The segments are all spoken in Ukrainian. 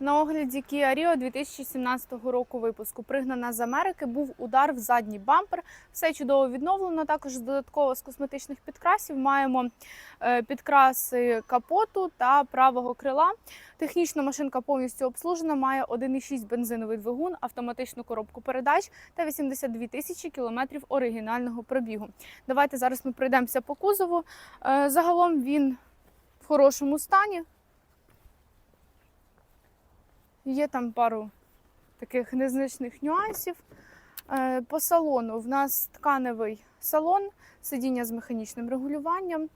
На огляді Kia Rio 2017 року випуску. Пригнана з Америки, був удар в задній бампер. Все чудово відновлено. Також додатково з косметичних підкрасів маємо е, підкраси капоту та правого крила. Технічно машинка повністю обслужена, має 1,6 бензиновий двигун, автоматичну коробку передач та 82 тисячі кілометрів оригінального пробігу. Давайте зараз ми пройдемося по кузову. Е, Загалом він в хорошому стані. Є там пару таких незначних нюансів. Е, По салону в нас тканевий салон, сидіння з механічним регулюванням.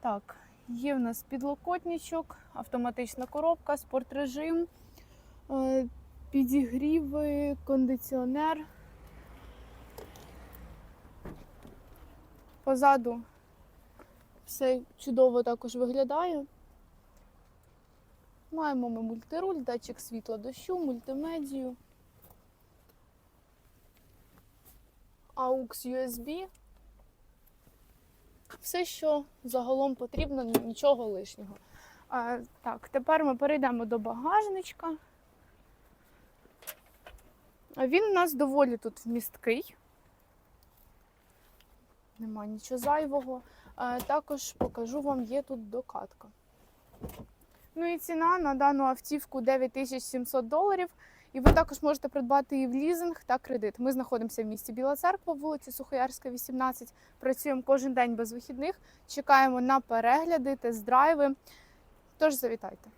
Так, є в нас підлокотничок, автоматична коробка, спортрежим, е, підігріви, кондиціонер. Позаду все чудово також виглядає. Маємо ми мультируль, датчик світла дощу, мультимедію. AUX USB. Все, що загалом потрібно, нічого лишнього. А, так, тепер ми перейдемо до багажничка. Він у нас доволі тут вмісткий. Нема нічого зайвого. А, також покажу вам, є тут докатка. Ну і ціна на дану автівку 9700 доларів. І ви також можете придбати її в лізинг та кредит. Ми знаходимося в місті Біла Церква, вулиці Сухоярська, 18. Працюємо кожен день без вихідних. Чекаємо на перегляди, тест-драйви. Тож завітайте.